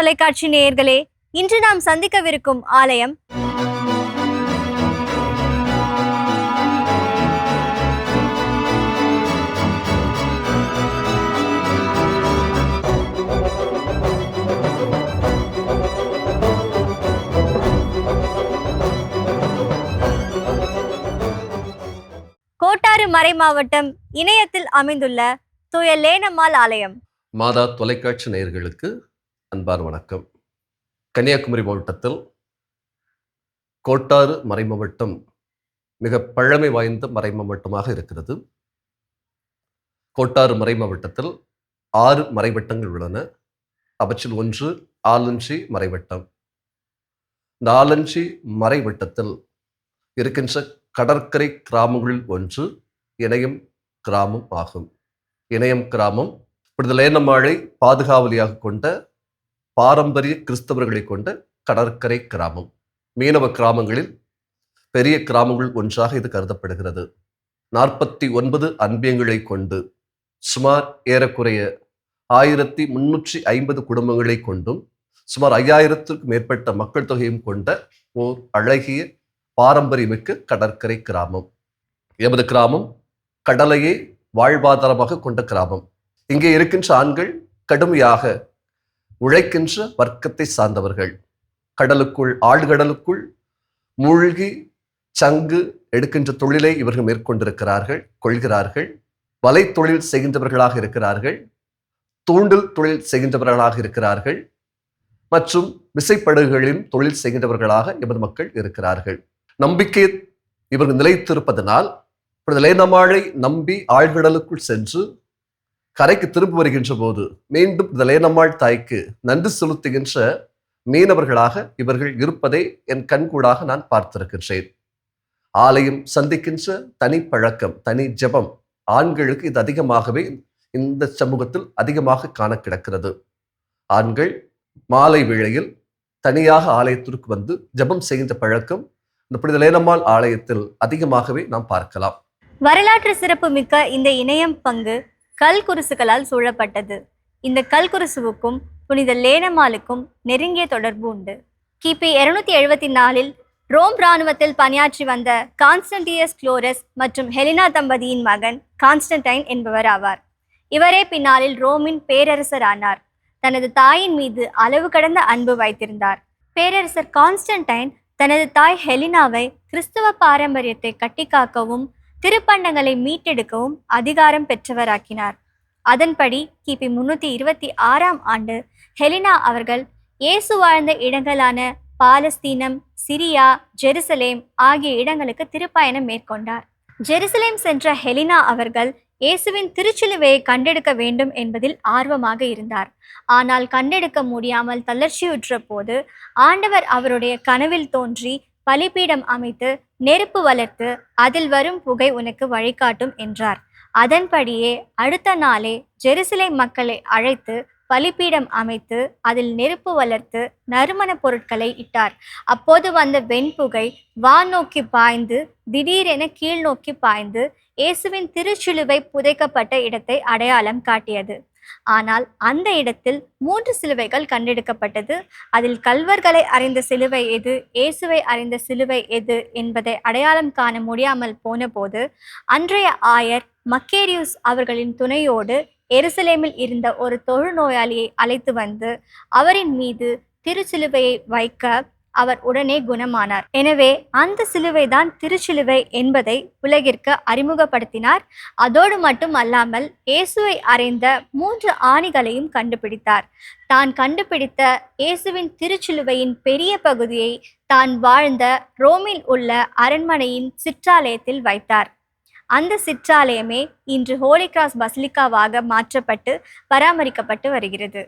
தொலைக்காட்சி நேயர்களே இன்று நாம் சந்திக்கவிருக்கும் ஆலயம் கோட்டாறு மறை மாவட்டம் இணையத்தில் அமைந்துள்ள தூய லேனம்மாள் ஆலயம். மாதா தொலைக்காட்சி நேயர்களுக்கு அன்பார் வணக்கம். கன்னியாகுமரி மாவட்டத்தில் கோட்டாறு மறைமாவட்டம் மிக பழமை வாய்ந்த மறைமாவட்டமாக இருக்கிறது. கோட்டாறு மறைமாவட்டத்தில் ஆறு மறைவட்டங்கள் உள்ளன. அவற்றில் ஒன்று ஆலஞ்சி மறைவட்டம். இந்த ஆலஞ்சி மறைவட்டத்தில் இருக்கின்ற கடற்கரை கிராமங்களில் ஒன்று இணையம் கிராமம் ஆகும். இணையம் கிராமம் இப்பொழுது லேனமாழை பாதுகாவலியாக கொண்ட பாரம்பரிய கிறிஸ்தவர்களை கொண்ட கடற்கரை கிராமம். மீனவ கிராமங்களில் பெரிய கிராமங்கள் ஒன்றாக இது கருதப்படுகிறது. நாற்பத்தி ஒன்பது அன்பியங்களை கொண்டு சுமார் ஏறக்குறைய ஆயிரத்தி முன்னூற்றி ஐம்பது குடும்பங்களை கொண்டும் சுமார் ஐயாயிரத்திற்கும் மேற்பட்ட மக்கள் தொகையும் கொண்ட ஓர் அழகிய பாரம்பரியமிக்க கடற்கரை கிராமம். எமது கிராமம் கடலையே வாழ்வாதாரமாக கொண்ட கிராமம். இங்கே இருக்கின்ற ஆண்கள் கடுமையாக உழைக்கின்ற வர்க்கத்தை சார்ந்தவர்கள். கடலுக்குள் ஆழ்கடலுக்குள் மூழ்கி சங்கு எடுக்கின்ற தொழிலை இவர்கள் மேற்கொண்டிருக்கிறார்கள் கொள்கிறார்கள். வலை தொழில் செய்கின்றவர்களாக இருக்கிறார்கள். தூண்டில் தொழில் செய்கின்றவர்களாக இருக்கிறார்கள். மற்றும் விசைப்படகுகளின் தொழில் செய்கின்றவர்களாக எமது மக்கள் இருக்கிறார்கள். நம்பிக்கை இவர்கள் நிலைத்திருப்பதனால் இப்பொழுது நம்பி ஆழ்கடலுக்குள் சென்று கரைக்கு திரும்பி வருகின்ற போது மீண்டும் இந்த லேனம்மாள் தாய்க்கு நன்றி செலுத்துகின்ற மீனவர்களாக இவர்கள் இருப்பதை என் கண்கூடாக நான் பார்த்திருக்கின்றேன். ஆலயம் சந்திக்கின்ற தனி பழக்கம் தனி ஜெபம் ஆண்களுக்கு இது அதிகமாகவே இந்த சமூகத்தில் அதிகமாக காண கிடக்கிறது. ஆண்கள் மாலை வேளையில் தனியாக ஆலயத்திற்கு வந்து ஜெபம் செய்கின்ற பழக்கம் இந்த புனித லேனம்மாள் ஆலயத்தில் அதிகமாகவே நாம் பார்க்கலாம். வரலாற்று சிறப்பு மிக்க இந்த இணையம் பங்கு கல் குருசுகளால் சூழப்பட்டது. இந்த கல் குருசுவுக்கும் புனித லேனமாலுக்கும் நெருங்கிய தொடர்பு உண்டு. கிபி இருநூத்தி எழுபத்தி நாலில் ரோம் இராணுவத்தில் பணியாற்றி வந்த கான்ஸ்டன்டியஸ் குளோரஸ் மற்றும் ஹெலினா தம்பதியின் மகன் கான்ஸ்டன்டைன் என்பவர் ஆவார். இவரே பின்னாளில் ரோமின் பேரரசர் ஆனார் தனது தாயின் மீது அளவு கடந்த அன்பு வைத்திருந்தார். பேரரசர் கான்ஸ்டன்டைன் தனது தாய் ஹெலினாவை கிறிஸ்துவ பாரம்பரியத்தை கட்டிக்காக்கவும் திருப்பண்டங்களை மீட்டெடுக்கவும் அதிகாரம் பெற்றவராக்கினார். அதன்படி கிபி முன்னூத்தி இருபத்தி ஆறாம் ஆண்டு ஹெலினா அவர்கள் இயேசு வாழ்ந்த இடங்களான பாலஸ்தீனம் சிரியா ஜெருசலேம் ஆகிய இடங்களுக்கு திருப்பயணம் மேற்கொண்டார். ஜெருசலேம் சென்ற ஹெலினா அவர்கள் இயேசுவின் திருச்சிலுவையை கண்டெடுக்க வேண்டும் என்பதில் ஆர்வமாக இருந்தார். ஆனால் கண்டெடுக்க முடியாமல் தளர்ச்சியுற்ற போது ஆண்டவர் அவருடைய கனவில் தோன்றி பலிபீடம் அமைத்து நெருப்பு வளர்த்து அதில் வரும் புகை உனக்கு வழிகாட்டும் என்றார். அதன்படியே அடுத்த நாளே ஜெருசலேம் மக்களை அழைத்து பலிப்பீடம் அமைத்து அதில் நெருப்பு வளர்த்து நறுமண பொருட்களை இட்டார். அப்போது வந்த வெண்புகை வான் நோக்கி பாய்ந்து திடீரென கீழ் நோக்கி பாய்ந்து இயேசுவின் திருச்சிலுவை புதைக்கப்பட்ட இடத்தை அடையாளம் காட்டியது. ஆனால் அந்த இடத்தில் மூன்று சிலுவைகள் கண்டெடுக்கப்பட்டது. அதில் கல்வர்களை அறிந்த சிலுவை எது இயேசுவை அறிந்த சிலுவை எது என்பதை அடையாளம் காண முடியாமல் போனபோது அன்றைய ஆயர் மக்கேரியூஸ் அவர்களின் துணையோடு எருசலேமில் இருந்த ஒரு தொழுநோயாளியை அழைத்து வந்து அவரின் மீது திருச்சிலுவையை வைக்க அவர் உடனே குணமானார். எனவே அந்த சிலுவைதான் திருச்சிலுவை என்பதை உலகிற்கு அறிமுகப்படுத்தினார். அதோடு மட்டும் அல்லாமல் இயேசுவை அறைந்த மூன்று ஆணிகளையும் கண்டுபிடித்தார். தான் கண்டுபிடித்த இயேசுவின் திருச்சிலுவையின் பெரிய பகுதியை தான் வாழ்ந்த ரோமில் உள்ள அரண்மனையின் சிற்றாலயத்தில் வைத்தார். அந்த சிற்றாலயமே இன்று ஹோலி கிராஸ் பசிலிக்காவாக மாற்றப்பட்டு பராமரிக்கப்பட்டு வருகிறது.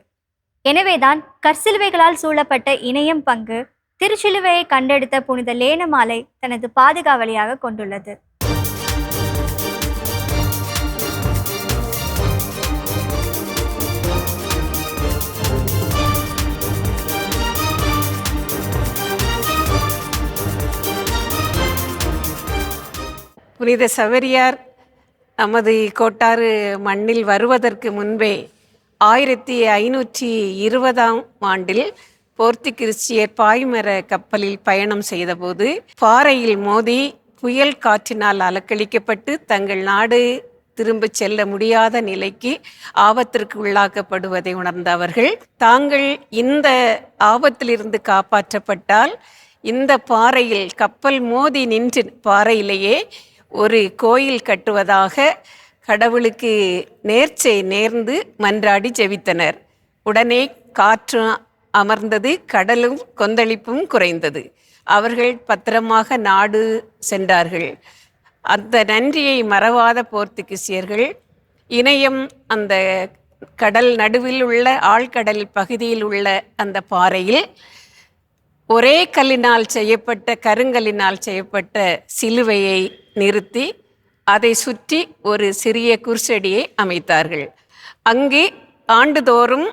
எனவேதான் கற்சிலுவைகளால் சூழப்பட்ட இணையம் பங்கு திருச்சிலுவையை கண்டெடுத்த புனித லேனமாலை தனது பாதுகாவலியாக கொண்டுள்ளது. புனித சவரியார் நமது கோட்டாறு மண்ணில் வருவதற்கு முன்பே ஆயிரத்தி ஐநூற்றி இருபதாம் ஆண்டில் போர்த்துகீசியர் பாய்மர கப்பலில் பயணம் செய்தபோது பாறையில் மோதி புயல் காற்றினால் அலக்களிக்கப்பட்டு தங்கள் நாடு திரும்ப செல்ல முடியாத நிலைக்கு ஆபத்திற்கு உள்ளாக்கப்படுவதை உணர்ந்த அவர்கள் தாங்கள் இந்த ஆபத்திலிருந்து காப்பாற்றப்பட்டால் இந்த பாறையில் கப்பல் மோதி நின்று பாறையிலேயே ஒரு கோயில் கட்டுவதாக கடவுளுக்கு நேர்ச்சை நேர்ந்து மன்றாடி ஜெபித்தனர். உடனே காற்று அமர்ந்தது கடலும் கொந்தளிப்பும் குறைந்தது. அவர்கள் பத்திரமாக நாடு சென்றார்கள். அந்த நன்றியை மறவாத போர்த்துகீசியர்கள் இணையம் அந்த கடல் நடுவில் உள்ள ஆழ்கடல் பகுதியில் உள்ள அந்த பாறையில் ஒரே கல்லினால் செய்யப்பட்ட கருங்கல்லினால் செய்யப்பட்ட சிலுவையை நிறுத்தி அதை சுற்றி ஒரு சிறிய குர்சடியை அமைத்தார்கள். அங்கே ஆண்டுதோறும்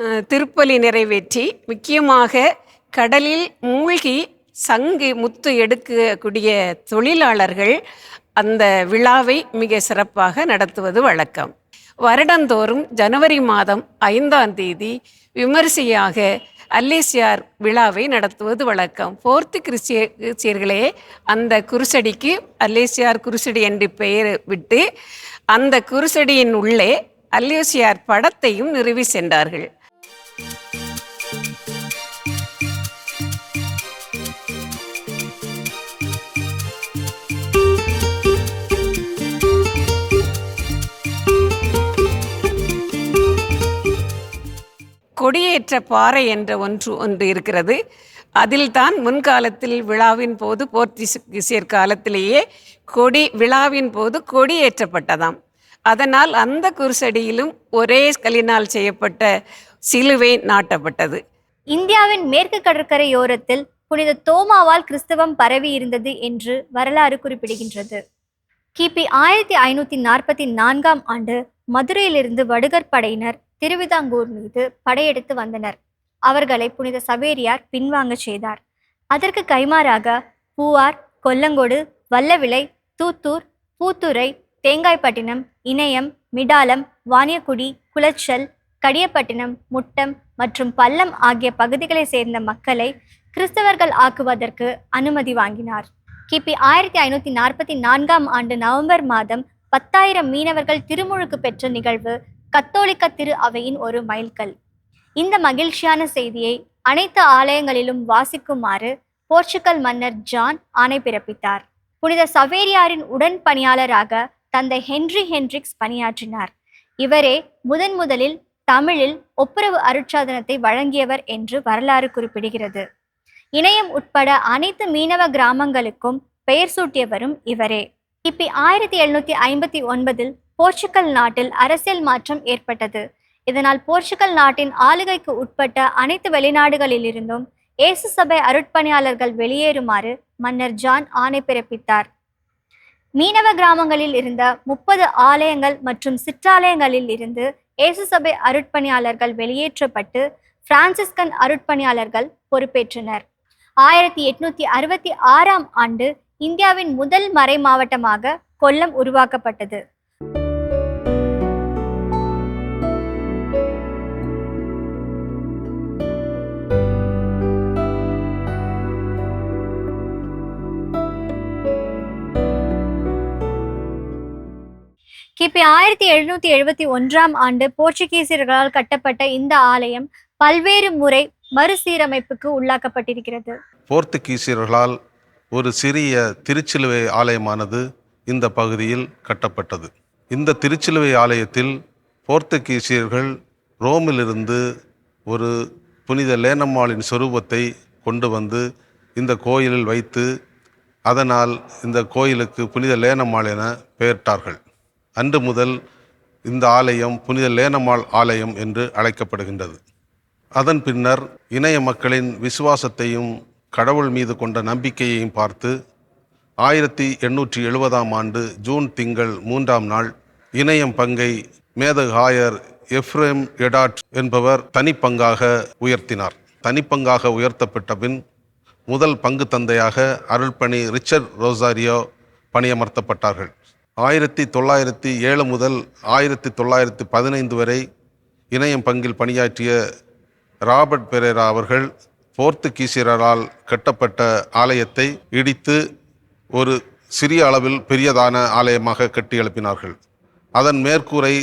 திருப்பலி நிறைவேற்றி முக்கியமாக கடலில் மூழ்கி சங்கு முத்து எடுக்கக்கூடிய தொழிலாளர்கள் அந்த விழாவை மிக சிறப்பாக நடத்துவது வழக்கம். வருடந்தோறும் ஜனவரி மாதம் ஐந்தாம் தேதி விமரிசையாக அல்லேசியார் விழாவை நடத்துவது வழக்கம். போர்த்து கிறிஸ்டிய அந்த குருசடிக்கு அல்லேசியார் குருசடி என்று பெயர் விட்டு அந்த குருசடியின் உள்ளே அல்லேசியார் படத்தையும் நிறுவி சென்றார்கள். கொடியேற்ற பாறை என்ற ஒன்று ஒன்று இருக்கிறது. அதில்தான் முன்காலத்தில் விழாவின் போது போர்த்துகீசியர் காலத்திலேயே கொடி விழாவின் போது கொடி ஏற்றப்பட்டதாம் அதனால் அந்த குருசடியிலும் ஒரே கல்லினால் செய்யப்பட்ட சிலுவை நாட்டப்பட்டது. இந்தியாவின் மேற்கு கடற்கரையோரத்தில் புனித தோமாவால் கிறிஸ்தவம் பரவி இருந்தது என்று வரலாறு குறிப்பிடுகின்றது. கிபி ஆயிரத்தி ஐநூத்தி நாற்பத்தி நான்காம் ஆண்டு மதுரையிலிருந்து வடுகர் படையினர் திருவிதாங்கூர் மீது படையெடுத்து வந்தனர். அவர்களை புனித சவேரியார் பின்வாங்கச் செய்தார். அதற்கு கைமாறாக பூவார் கொல்லங்கோடு வல்லவிளை தூத்தூர் பூத்துறை தேங்காய்பட்டினம் இணையம் மிடாலம் வாணியக்குடி குளச்சல் கடியப்பட்டினம் முட்டம் மற்றும் பல்லம் ஆகிய பகுதிகளைச் சேர்ந்த மக்களை கிறிஸ்தவர்கள் ஆக்குவதற்கு அனுமதி வாங்கினார். கிபி ஆயிரத்தி ஐநூத்தி நாற்பத்தி நான்காம் ஆண்டு நவம்பர் மாதம் பத்தாயிரம் மீனவர்கள் திருமுழுக்கு பெற்ற நிகழ்வு கத்தோலிக்க திரு அவையின் ஒரு மைல்கல். இந்த மகிழ்ச்சியான செய்தியை அனைத்து ஆலயங்களிலும் வாசிக்குமாறு போர்ச்சுகல் மன்னர் ஜான் ஆணை பிறப்பித்தார். புனித சவேரியாரின் உடன் பணியாளராக தந்தை ஹென்றி ஹென்ரிக்ஸ் பணியாற்றினார். இவரே முதன் முதலில் தமிழில் ஒப்புரவு அருட்சாதனத்தை வழங்கியவர் என்று வரலாறு குறிப்பிடுகிறது. இணையம் உட்பட அனைத்து மீனவ கிராமங்களுக்கும் பெயர் சூட்டியவரும் இவரே. கிபி ஆயிரத்தி எழுநூத்தி ஐம்பத்தி ஒன்பதில் போர்ச்சுகல் நாட்டில் அரசியல் மாற்றம் ஏற்பட்டது. இதனால் போர்ச்சுகல் நாட்டின் ஆளுகைக்கு உட்பட்ட அனைத்து வெளிநாடுகளிலிருந்தும் இயேசு சபை அருட்பணியாளர்கள் வெளியேறுமாறு மன்னர் ஜான் ஆணை பிறப்பித்தார். மீனவ கிராமங்களில் இருந்த முப்பது ஆலயங்கள் மற்றும் சிற்றாலயங்களில் இருந்து இயேசு சபை அருட்பணியாளர்கள் வெளியேற்றப்பட்டு பிரான்சிஸ்கன் அருட்பணியாளர்கள் பொறுப்பேற்றனர். ஆயிரத்தி எட்நூத்தி அறுபத்தி ஆறாம் ஆண்டு இந்தியாவின் முதல் மறை மாவட்டமாக கொல்லம் உருவாக்கப்பட்டது. கிபி ஆயிரத்தி எழுநூத்தி எழுபத்தி ஒன்றாம் ஆண்டு போர்ச்சுகீசியர்களால் கட்டப்பட்ட இந்த ஆலயம் பல்வேறு முறை மறுசீரமைப்புக்கு உள்ளாக்கப்பட்டிருக்கிறது. போர்த்துகீசியர்களால் ஒரு சிறிய திருச்சிலுவை ஆலயமானது இந்த பகுதியில் கட்டப்பட்டது. இந்த திருச்சிலுவை ஆலயத்தில் போர்த்துகீசியர்கள் ரோமிலிருந்து ஒரு புனித லேனம்மாளின் சொரூபத்தை கொண்டு வந்து இந்த கோயிலில் வைத்து அதனால் இந்த கோயிலுக்கு புனித லேனம்மாள் என பெயர்த்தார்கள். அன்று முதல் இந்த ஆலயம் புனித லேனமாள் ஆலயம் என்று அழைக்கப்படுகின்றது. அதன் பின்னர் இணைய மக்களின் விசுவாசத்தையும் கடவுள் மீது கொண்ட நம்பிக்கையையும் பார்த்து ஆயிரத்தி எண்ணூற்றி எழுபதாம் ஆண்டு ஜூன் திங்கள் மூன்றாம் நாள் இணையம் பங்கை மேதகாயர் எஃப்ரேம் எடாட் என்பவர் தனிப்பங்காக உயர்த்தினார். தனிப்பங்காக உயர்த்தப்பட்ட பின் முதல் பங்கு தந்தையாக அருள்பணி ரிச்சர்ட் ரோசாரியோ பணியமர்த்தப்பட்டார்கள். ஆயிரத்தி தொள்ளாயிரத்தி ஏழு முதல் ஆயிரத்தி தொள்ளாயிரத்தி பதினைந்து வரை இணையம் பங்கில் பணியாற்றிய ராபர்ட் பெரேரா அவர்கள் போர்த்துகீசியரால் கட்டப்பட்ட ஆலயத்தை இடித்து ஒரு சிறிய அளவில் பெரியதான ஆலயமாக கட்டி எழுப்பினார்கள். அதன் மேற்கூரை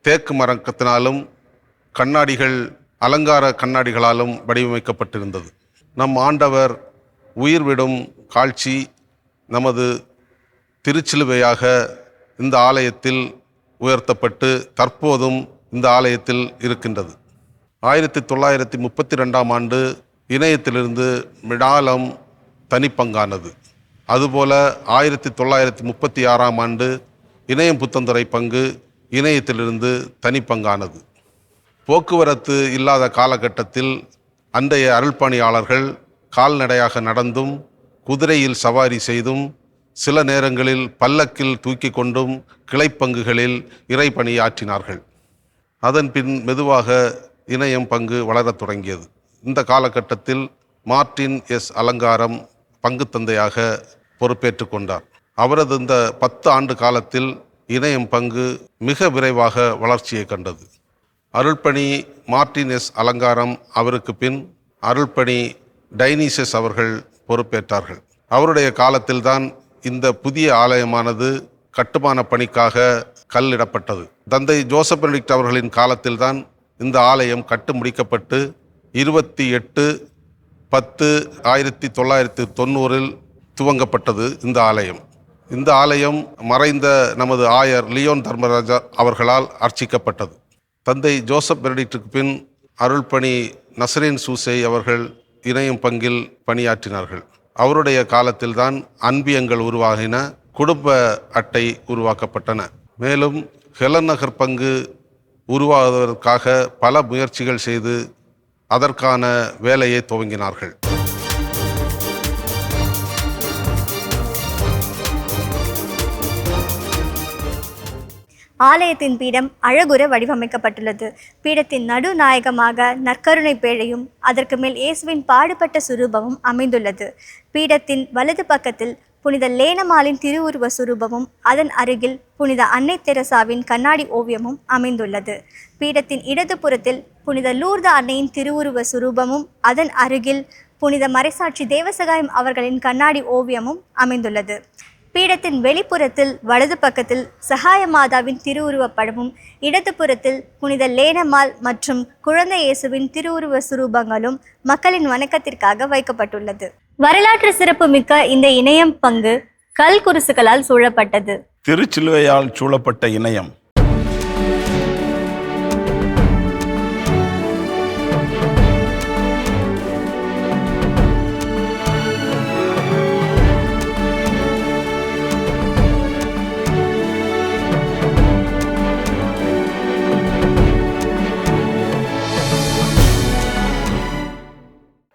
தேக்கு மரக்கத்தினாலும் கண்ணாடிகள் அலங்கார கண்ணாடிகளாலும் வடிவமைக்கப்பட்டிருந்தது. நம் ஆண்டவர் உயிர் விடும் காட்சி நமது திருச்சிலுவையாக இந்த ஆலயத்தில் உயர்த்தப்பட்டு தற்போதும் இந்த ஆலயத்தில் இருக்கின்றது. ஆயிரத்தி தொள்ளாயிரத்தி முப்பத்தி ரெண்டாம் ஆண்டு இணையத்திலிருந்து மிடாலம் தனிப்பங்கானது. அதுபோல ஆயிரத்தி தொள்ளாயிரத்தி முப்பத்தி ஆறாம் ஆண்டு இணையம் புத்தந்துறை பங்கு இணையத்திலிருந்து தனிப்பங்கானது. போக்குவரத்து இல்லாத காலகட்டத்தில் அன்றைய அருள்பணியாளர்கள் கால்நடையாக நடந்தும் குதிரையில் சவாரி செய்தும் சில நேரங்களில் பல்லக்கில் தூக்கி கொண்டும் கிளைப்பங்குகளில் இறைப்பணியாற்றினார்கள் அதன் பின் மெதுவாக இணையம் பங்கு வளரத் தொடங்கியது. இந்த காலகட்டத்தில் மார்ட்டின் எஸ். அலங்காரம் பங்கு தந்தையாக பொறுப்பேற்று கொண்டார். அவரது இந்த பத்து ஆண்டு காலத்தில் இணையம் பங்கு மிக விரைவாக வளர்ச்சியை கண்டது. அருள்பணி மார்ட்டின் எஸ். அலங்காரம் அவருக்கு பின் அருள்பணி டைனீசஸ் அவர்கள் பொறுப்பேற்றார்கள். அவருடைய காலத்தில்தான் இந்த புதிய ஆலயமானது கட்டுமான பணிக்காக கல்லிடப்பட்டது. தந்தை ஜோசப் பெனடிக்ட் அவர்களின் காலத்தில்தான் இந்த ஆலயம் கட்டு முடிக்கப்பட்டு இருபத்தி எட்டு பத்து ஆயிரத்தி தொள்ளாயிரத்தி தொண்ணூறில் துவங்கப்பட்டது இந்த ஆலயம். இந்த ஆலயம் மறைந்த நமது ஆயர் லியோன் தர்மராஜா அவர்களால் அர்ச்சிக்கப்பட்டது. தந்தை ஜோசப் பெனடிக்டுக்கு பின் அருள்பணி நசரேன் சூசை அவர்கள் இணையும் பங்கில் பணியாற்றினார்கள். அவருடைய காலத்தில்தான் அன்பியங்கள் உருவாகின குடும்ப அட்டை உருவாக்கப்பட்டன. மேலும் ஹெலன் நகர் பங்கு உருவாவதற்காக பல முயற்சிகள் செய்து அதற்கான வேலையை துவங்கினார்கள். ஆலயத்தின் பீடம் அழகுற வடிவமைக்கப்பட்டுள்ளது. பீடத்தின் நடுநாயகமாக நற்கருணை பேழையும் அதற்கு மேல் இயேசுவின் பாடுபட்ட சுரூபமும் அமைந்துள்ளது. பீடத்தின் வலது பக்கத்தில் புனித லேனமாலின் திருவுருவ சுரூபமும் அதன் அருகில் புனித அன்னை தெரசாவின் கண்ணாடி ஓவியமும் அமைந்துள்ளது. பீடத்தின் இடது புறத்தில் புனித லூர்த அன்னையின் திருவுருவ சுரூபமும் அதன் அருகில் புனித மறைசாட்சி தேவசகாயம் அவர்களின் கண்ணாடி ஓவியமும் அமைந்துள்ளது. பீடத்தின் வெளிப்புறத்தில் வலது பக்கத்தில் சகாய மாதாவின் திருவுருவப் படமும் இடது புறத்தில் புனித லேனமாள் மற்றும் குழந்தை இயேசுவின் திருவுருவ சுரூபங்களும் மக்களின் வணக்கத்திற்காக வைக்கப்பட்டுள்ளது. வரலாற்று சிறப்புமிக்க இந்த இணையம் பங்கு கல் குருசுகளால் சூழப்பட்டது. திருச்சிலுவையால் சூழப்பட்ட இணையம்.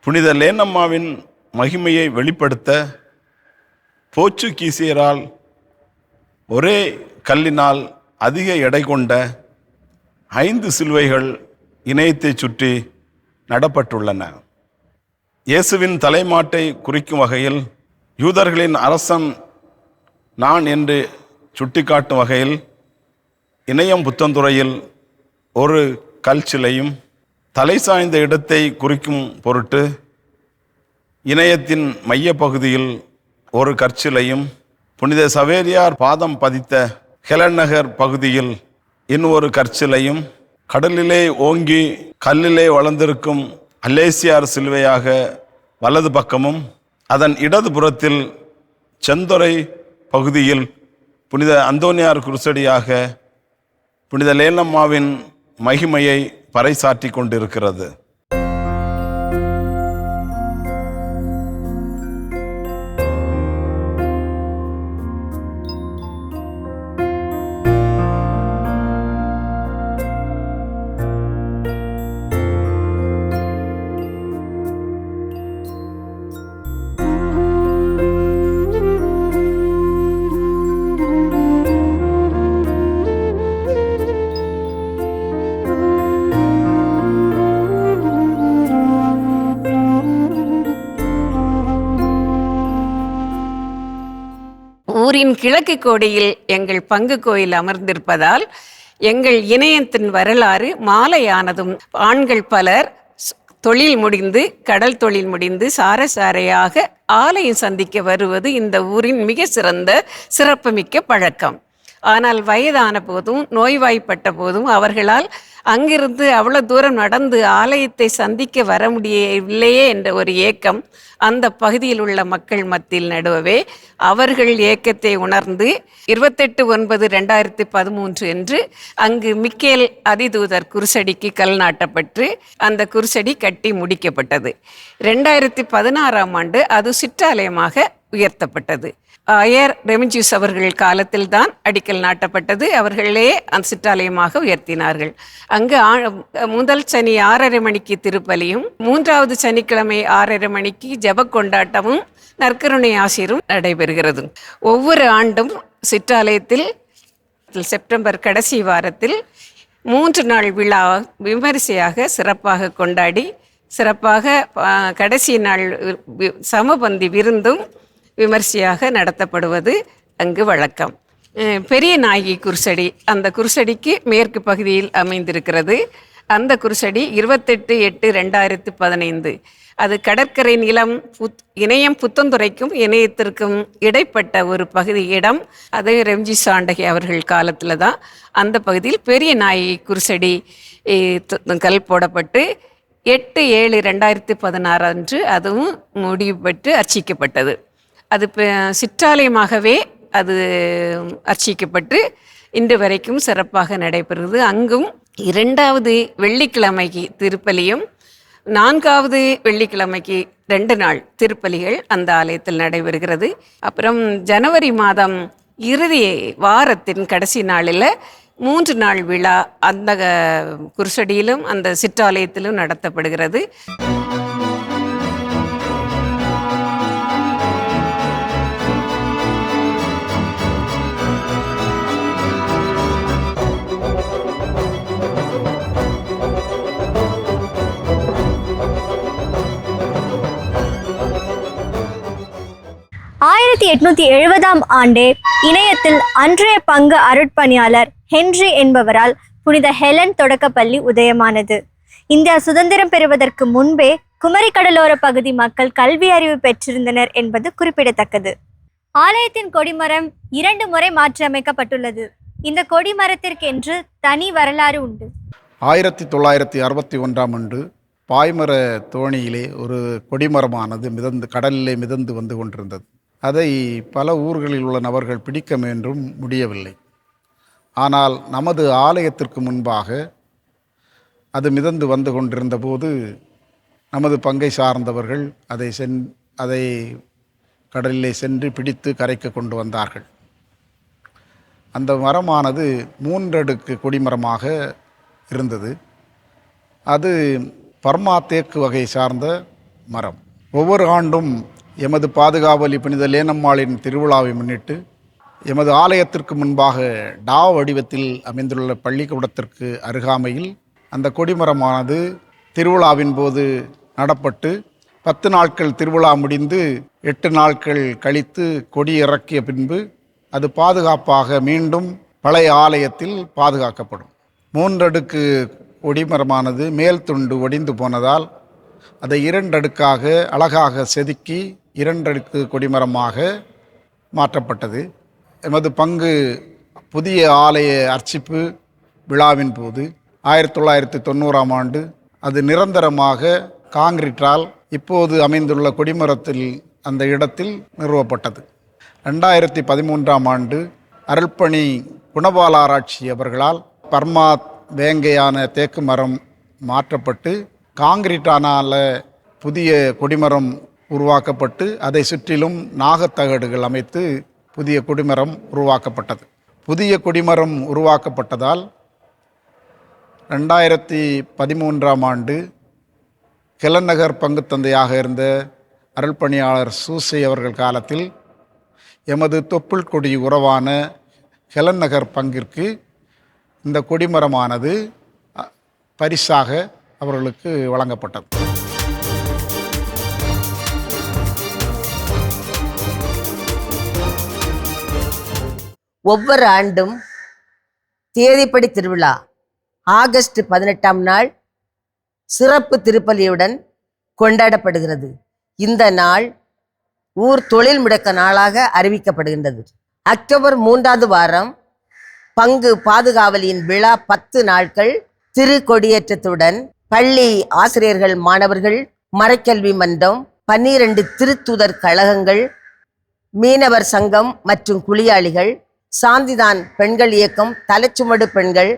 புனித லேனம்மாவின் மகிமையை வெளிப்படுத்த போர்ச்சுகீசியரால் ஒரே கல்லினால் அதிக எடை கொண்ட ஐந்து சிலுவைகள் இணையத்தை சுற்றி நடப்பட்டுள்ளன. இயேசுவின் தலைமாட்டை குறிக்கும் வகையில் யூதர்களின் அரசன் நான் என்று சுட்டிக்காட்டும் வகையில் இணையம் புத்தந்துறையில் ஒரு கல் சிலையும் தலை சாய்ந்த இடத்தை குறிக்கும் பொருட்டு இணையத்தின் மையப்பகுதியில் ஒரு கற்சிலையும் புனித சவேரியார் பாதம் பதித்த ஹெலன் நகர் பகுதியில் இன்னொரு கற்சிலையும் கடலிலே ஓங்கி கல்லிலே வளர்ந்திருக்கும் அல்லேசியார் சிலுவையாக வலது பக்கமும் அதன் இடது புறத்தில் செந்தொரை பகுதியில் புனித அந்தோனியார் குருசடியாக புனித லேலம்மாவின் மகிமையை பறைசாற்றி கொண்டிருக்கிறது. ஊரின் கிழக்கு கோடியில் எங்கள் பங்கு கோயில் அமர்ந்திருப்பதால் எங்கள் இணையத்தின் வரலாறு மாலையானதும் ஆண்கள் பலர் தொழில் முடிந்து கடல் தொழில் முடிந்து சாரசாரையாக ஆலயம் சந்திக்க வருவது இந்த ஊரின் மிக சிறந்த சிறப்புமிக்க பழக்கம். ஆனால் வயதான போதும் நோய்வாய்ப்பட்ட போதும் அவர்களால் அங்கிருந்து அவ்வளவு தூரம் நடந்து ஆலயத்தை சந்திக்க வர முடியவில்லையே என்ற ஒரு ஏக்கம் அந்த பகுதியில் உள்ள மக்கள் மத்தியில் நடுவவே. அவர்கள் ஏக்கத்தை உணர்ந்து இருபத்தெட்டு ஒன்பது ரெண்டாயிரத்தி பதிமூன்று என்று அங்கு மிக்கேல் அதிதூதர் குருசடிக்கு கல் நாட்டப்பட்டு அந்த குருசடி கட்டி முடிக்கப்பட்டது. ரெண்டாயிரத்தி பதினாறாம் ஆண்டு அது சிற்றாலயமாக உயர்த்தப்பட்டது. அயர் ரெமிஜியூஸ் அவர்கள் காலத்தில் தான் அடிக்கல் நாட்டப்பட்டது. அவர்களே அந்த சிற்றாலயமாக உயர்த்தினார்கள். அங்கு முதல் சனி ஆறரை மணிக்கு திருப்பலியும் மூன்றாவது சனிக்கிழமை ஆறரை மணிக்கு ஜப கொண்டாட்டமும் நற்கருணை ஆசிரும் நடைபெறுகிறது. ஒவ்வொரு ஆண்டும் சிற்றாலயத்தில் செப்டம்பர் கடைசி வாரத்தில் மூன்று நாள் விழா விமரிசையாக சிறப்பாக கொண்டாடி சிறப்பாக கடைசி நாள் வி- சமபந்தி விருந்தும் விமர்சையாக நடத்தப்படுவது அங்கு வழக்கம். பெரிய நாயகி குருசடி அந்த குருசடிக்கு மேற்கு பகுதியில் அமைந்திருக்கிறது. அந்த குருசடி இருபத்தெட்டு எட்டு ரெண்டாயிரத்து பதினைந்து. அது கடற்கரை நிலம் புத் இணையம் புத்தந்துறைக்கும் இணையத்திற்கும் இடைப்பட்ட ஒரு பகுதி இடம். அது ரெம்ஜி சாண்டகி அவர்கள் காலத்தில் தான். அந்த பகுதியில் பெரிய நாயகி குருசடி கல் போடப்பட்டு எட்டு ஏழு ரெண்டாயிரத்தி பதினாறு அன்று அதுவும் முடிவு பெற்று அர்ச்சிக்கப்பட்டது. அது பெ- சிற்றாலயமாகவே அது அர்ச்சிக்கப்பட்டு இன்று வரைக்கும் சிறப்பாக நடைபெறுகிறது அங்கும் இரண்டாவது வெள்ளிக்கிழமைக்கு திருப்பலியும் நான்காவது வெள்ளிக்கிழமைக்கு ரெண்டு நாள் திருப்பலிகள் அந்த ஆலயத்தில் நடைபெறுகிறது. அப்புறம் ஜனவரி மாதம் இறுதி வாரத்தின் கடைசி நாளில் மூன்று நாள் விழா அந்த குருசடியிலும் அந்த சிற்றாலயத்திலும் நடத்தப்படுகிறது. ஆயிரத்தி எட்நூத்தி எழுபதாம் ஆண்டே இணையத்தில் அன்றைய பங்கு அருட்பணியாளர் ஹென்றி என்பவரால் புனித ஹெலன் தொடக்கப்பள்ளி உதயமானது. இந்தியா சுதந்திரம் பெறுவதற்கு முன்பே குமரி கடலோர பகுதி மக்கள் கல்வி அறிவு பெற்றிருந்தனர் என்பது குறிப்பிடத்தக்கது. ஆலயத்தின் கொடிமரம் இரண்டு முறை மாற்றியமைக்கப்பட்டுள்ளது. இந்த கொடிமரத்திற்கென்று தனி வரலாறு உண்டு. ஆயிரத்தி தொள்ளாயிரத்தி அறுபத்தி ஒன்றாம் ஆண்டு பாய்மர தோணியிலே ஒரு கொடிமரமானது மிதந்து கடலிலே மிதந்து வந்து கொண்டிருந்தது. அதை பல ஊர்களில் உள்ள நபர்கள் பிடிக்க முயன்றும் முடியவில்லை. ஆனால் நமது ஆலயத்திற்கு முன்பாக அது மிதந்து வந்து கொண்டிருந்த போது நமது பங்கை சார்ந்தவர்கள் அதை சென் அதை கடலிலே சென்று பிடித்து கரைக்கு கொண்டு வந்தார்கள். அந்த மரமானது மூன்றடுக்கு கொடிமரமாக இருந்தது. அது பர்மா தேக்கு வகை சார்ந்த மரம். ஒவ்வொரு ஆண்டும் எமது பாதுகாவலி புனித லேனம்மாளின் திருவிழாவை முன்னிட்டு எமது ஆலயத்திற்கு முன்பாக டா வடிவத்தில் அமைந்துள்ள பள்ளிக்கூடத்திற்கு அருகாமையில் அந்த கொடிமரமானது திருவிழாவின் போது நடப்பட்டு பத்து நாட்கள் திருவிழா முடிந்து எட்டு நாட்கள் கழித்து கொடி இறக்கிய பின்பு அது பாதுகாப்பாக மீண்டும் பழைய ஆலயத்தில் பாதுகாக்கப்படும். மூன்றடுக்கு கொடிமரமானது மேல் துண்டு ஒடிந்து போனதால் அதை இரண்டடுக்காக அழகாக செதுக்கி இரண்டடுக்கு கொடிமரமாக மாற்றப்பட்டது. எமது பங்கு புதிய ஆலய அர்ச்சிப்பு விழாவின் போது ஆயிரத்தி தொள்ளாயிரத்தி தொண்ணூறாம் ஆண்டு அது நிரந்தரமாக காங்கிரீட்டால் இப்போது அமைந்துள்ள கொடிமரத்தில் அந்த இடத்தில் நிறுவப்பட்டது. ரெண்டாயிரத்தி பதிமூன்றாம் ஆண்டு அருள்பணி குணபாலாராய்ச்சி அவர்களால் பர்மா வேங்கையான தேக்கு மரம் மாற்றப்பட்டு காங்கிரீட்டானால் புதிய கொடிமரம் உருவாக்கப்பட்டு அதை சுற்றிலும் நாகத்தகடுகள் அமைத்து புதிய கொடிமரம் உருவாக்கப்பட்டது. புதிய கொடிமரம் உருவாக்கப்பட்டதால் ரெண்டாயிரத்தி பதிமூன்றாம் ஆண்டு கிளநகர் பங்குத்தந்தையாக இருந்த அருள்பணியாளர் சூசை அவர்கள் காலத்தில் எமது தொப்புள் கொடி உறவான ஹெலன் நகர் பங்கிற்கு இந்த கொடிமரமானது பரிசாக அவர்களுக்கு வழங்கப்பட்டது. ஒவ்வொரு ஆண்டும் தேதிப்படி திருவிழா ஆகஸ்ட் பதினெட்டாம் நாள் சிறப்பு திருப்பலியுடன் கொண்டாடப்படுகிறது. இந்த நாள் ஊர் தொழில் முடக்க நாளாக அறிவிக்கப்படுகின்றது. அக்டோபர் மூன்றாவது வாரம் பங்கு பாதுகாவலியின் விழா பத்து நாட்கள் திரு கொடியேற்றத்துடன் பள்ளி ஆசிரியர்கள் மாணவர்கள் மறைக்கல்வி மன்றம் பன்னிரண்டு திருத்துதர் கழகங்கள் மீனவர் சங்கம் மற்றும் குளியாளிகள் சாந்திதான் பெண்கள் இயக்கம் தலைச்சுமடு பெண்கள்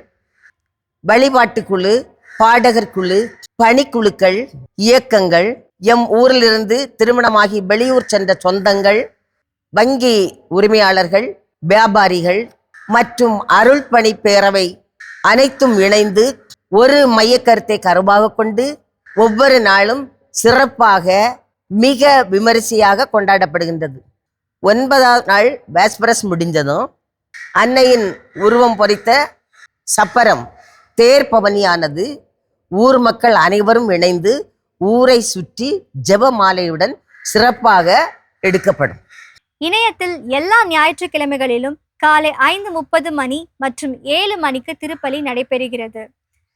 வழிபாட்டு குழு பாடகர் குழு பணிக்குழுக்கள் இயக்கங்கள் எம் ஊரிலிருந்து திருமணமாகி வெளியூர் சென்ற சொந்தங்கள் வங்கி உரிமையாளர்கள் வியாபாரிகள் மற்றும் அருள் பணி பேரவை அனைத்தும் இணைந்து ஒரு மையக்கருத்தை கருவாக கொண்டு ஒவ்வொரு நாளும் சிறப்பாக மிக விமரிசையாக கொண்டாடப்படுகின்றது. ஒன்பதாம் நாள் வேஸ்பரஸ் முடிஞ்சதும் அன்னையின் உருவம் பொறித்த சப்பரம் தேர் பவனியானது ஊர் மக்கள் அனைவரும் இணைந்து ஊரை சுற்றி ஜெபமாலையுடன் சிறப்பாக எடுக்கப்படும். இணையத்தில் எல்லா ஞாயிற்றுக்கிழமைகளிலும் காலை ஐந்து முப்பது மணி மற்றும் ஏழு மணிக்கு திருப்பலி நடைபெறுகிறது.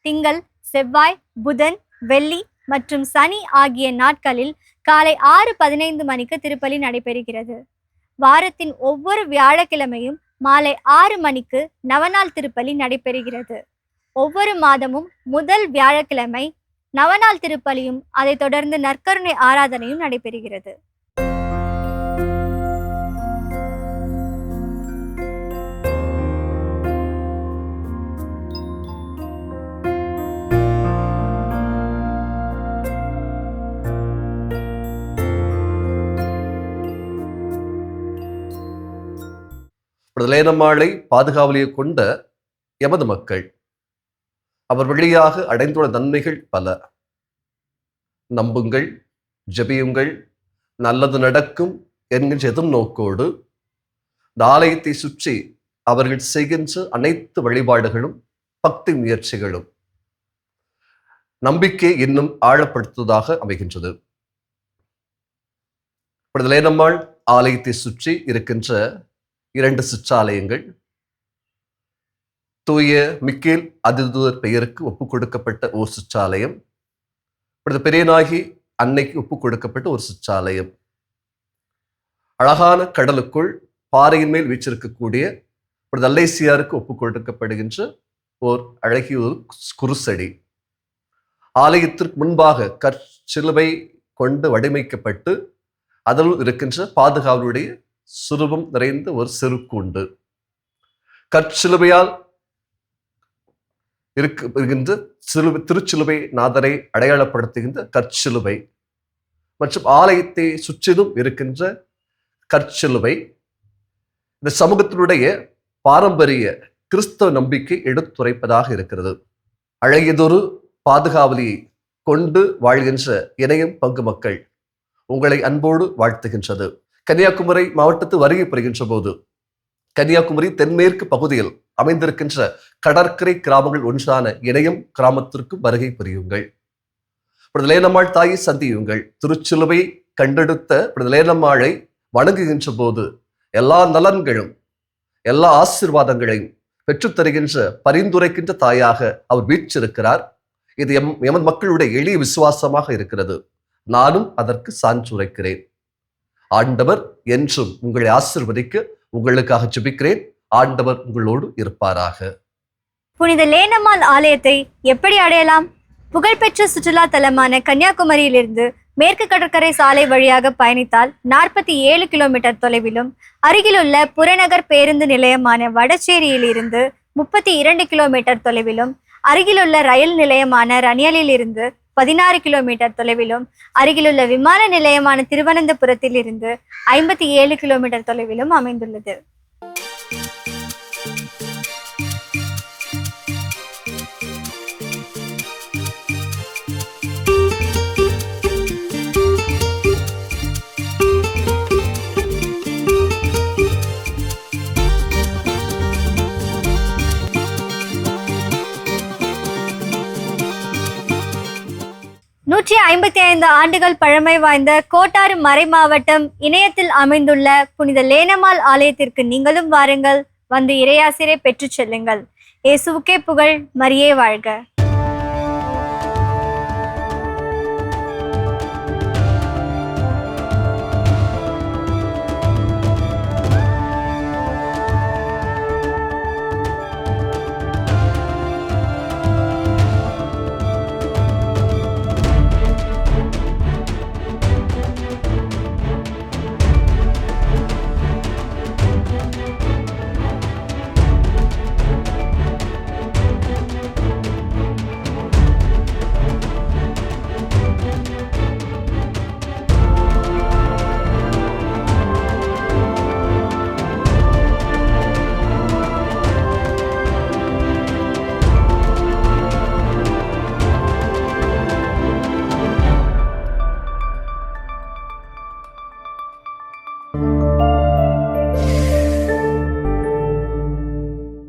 திங்கள் செவ்வாய் புதன் வெள்ளி மற்றும் சனி ஆகிய நாட்களில் காலை ஆறு பதினைந்து மணிக்கு திருப்பலி நடைபெறுகிறது. வாரத்தின் ஒவ்வொரு வியாழக்கிழமையும் மாலை ஆறு மணிக்கு நவநாள் திருப்பலி நடைபெறுகிறது. ஒவ்வொரு மாதமும் முதல் வியாழக்கிழமை நவநாள் திருப்பலியும் அதைத் தொடர்ந்து நற்கருணை ஆராதனையும் நடைபெறுகிறது. பிரதலேனமாளை பாதுகாவலியை கொண்ட எமது மக்கள். அவர் வழியாக அடைந்துள்ள நன்மைகள் பல. நம்புங்கள் ஜபியுங்கள் நல்லது நடக்கும் என்கின்ற எதும் நோக்கோடு இந்த ஆலயத்தை சுற்றி அவர்கள் செய்கின்ற அனைத்து வழிபாடுகளும் பக்தி முயற்சிகளும் நம்பிக்கை இன்னும் ஆழப்படுத்துவதாக அமைகின்றது. பிரதலேனம்மாள் ஆலயத்தை சுற்றி இருக்கின்ற இரண்டு சிற்றாலயங்கள். தூய மிக்கேல் அதிதூதர் பெயருக்கு ஒப்புக் கொடுக்கப்பட்ட ஒரு சிற்றாலயம். இப்பொழுது பெரியநாயகி அன்னைக்கு ஒப்புக் கொடுக்கப்பட்ட ஒரு சிற்றாலயம். அழகான கடலுக்குள் பாறையின் மேல் வீச்சிருக்கக்கூடிய ஒரு அல்லைசியாருக்கு ஒப்புக் கொடுக்கப்படுகின்ற ஓர் அழகிய ஒரு குருசடி. ஆலயத்திற்கு முன்பாக கற்சிலுவை கொண்டு வடிமைக்கப்பட்டு அதில் இருக்கின்ற பாதுகாவலுடைய சுரூபம் நிறைந்த ஒரு செருக்கூண்டு கற்சிலுவையால் இருக்கின்ற சிலுவை திருச்சிலுவை நாதரை அடையாளப்படுத்துகின்ற கற்சிலுவை மற்றும் ஆலயத்தை சுற்றிலும் இருக்கின்ற கற்சிலுவை. இந்த சமூகத்தினுடைய பாரம்பரிய கிறிஸ்தவ நம்பிக்கை எடுத்துரைப்பதாக இருக்கிறது. அழகியதொரு பாதுகாவலியை கொண்டு வாழ்கின்ற இணையம் பங்கு மக்கள் உங்களை அன்போடு வாழ்த்துகின்றது. கன்னியாகுமரி மாவட்டத்து வருகை பெறுகின்ற போது கன்னியாகுமரி தென்மேற்கு பகுதியில் அமைந்திருக்கின்ற கடற்கரை கிராமங்கள் ஒன்றான இணையம் கிராமத்திற்கும் வருகை புரியுங்கள். பிரதலேனம்மாள் தாயை சந்தியுங்கள். திருச்சிலுவை கண்டெடுத்த பிரதலேனம்மாளை வணங்குகின்ற போது எல்லா நலன்களும் எல்லா ஆசீர்வாதங்களையும் பெற்றுத்தருகின்ற பரிந்துரைக்கின்ற தாயாக அவர் வீற்றிருக்கிறார். இது எம் எமது மக்களுடைய எளிய விசுவாசமாக இருக்கிறது. நானும் அதற்கு சான்றுரைக்கிறேன் ஆண்டவர் என்றும் உங்களை ஆசிர்வதிக்க உங்களுக்காக ஜெபிக்கிறேன். ஆண்டவர் உங்களோடு இருப்பாராக. புனித லேனம்மாள் ஆலயத்தை எப்படி அடையலாம்? புகழ்பெற்ற சுற்றுலா தலமான கன்னியாகுமரியிலிருந்து மேற்கு கடற்கரை சாலை வழியாக பயணித்தால் நாற்பத்தி ஏழு கிலோமீட்டர் தொலைவிலும் அருகிலுள்ள புறநகர் பேருந்து நிலையமான வடச்சேரியில் இருந்து முப்பத்தி இரண்டு கிலோமீட்டர் தொலைவிலும் அருகிலுள்ள ரயில் நிலையமான ரணியலில் இருந்து பதினாறு கிலோமீட்டர் தொலைவிலும் அருகிலுள்ள விமான நிலையமான திருவனந்தபுரத்தில் இருந்து ஐம்பத்தி ஏழு கிலோமீட்டர் தொலைவிலும் அமைந்துள்ளது. நூற்றி ஐம்பத்தி ஐந்து ஆண்டுகள் பழமை வாய்ந்த கோட்டாறு மறை மாவட்டம் இணையத்தில் அமைந்துள்ள புனித லேனமால் ஆலயத்திற்கு நீங்களும் வாருங்கள். வந்து இறையாசிரை பெற்றுச் செல்லுங்கள். இயேசுவுக்கே புகழ் மரியே வாழ்க.